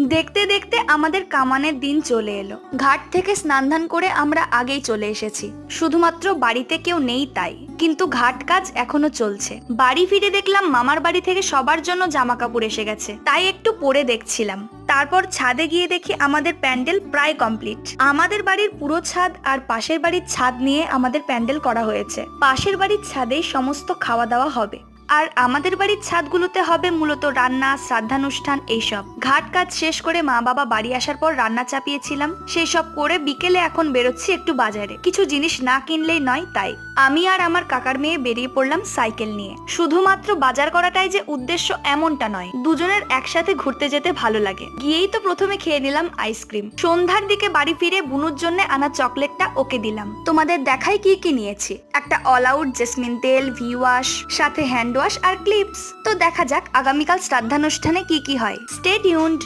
দেখতে দেখতে আমাদের কামানের দিন চলে এলো। ঘাট থেকে স্নান ধান করে আমরা আগেই চলে এসেছি। শুধুমাত্র বাড়িতে কেউ নেই তাই। কিন্তু ঘাট কাজ এখনও চলছে। বাড়ি ফিরে দেখলাম মামার বাড়ি থেকে সবার জন্য জামা কাপড় এসে গেছে। তাই একটু পরে দেখছিলাম। তারপর ছাদে গিয়ে দেখি আমাদের প্যান্ডেল প্রায় কমপ্লিট। আমাদের বাড়ির পুরো ছাদ আর পাশের বাড়ির ছাদ নিয়ে আমাদের প্যান্ডেল করা হয়েছে। পাশের বাড়ির ছাদেই সমস্ত খাওয়া দাওয়া হবে। আর আমাদের বাড়ির ছাদগুলোতে হবে মূলত রান্না, শ্রাদ্ধানুষ্ঠান, এইসব। ঘাট কাজ শেষ করে মা বাবা বাড়ি আসার পর রান্না চাপিয়েছিলাম। সেই সব করে বিকেলে এখন বেরোচ্ছি একটু বাজারে। কিছু জিনিস না কিনলেই নয় তাই। আমি আর আমার কাকার মেয়ে বেরিয়ে পড়লাম সাইকেল নিয়ে। শুধুমাত্র বাজার করাটাই যে উদ্দেশ্য এমনটা নয়। দুজনের একসাথে ঘুরতে যেতে ভালো লাগে। গিয়েই তো প্রথমে খেয়ে নিলাম আইসক্রিম। সন্ধ্যার দিকে বাড়ি ফিরে বুনুর জন্য আনা চকলেটটা ওকে দিলাম। তোমাদের দেখাই কি কি নিয়েছি? একটা অল আউট জেসমিন তেল ভি ওয়াশ সাথে হ্যান্ড ওয়াশ আর ক্লিপস তো দেখা যাক আগামীকাল শ্রাদ্ধানুষ্ঠানে কি কি হয়। Stay tuned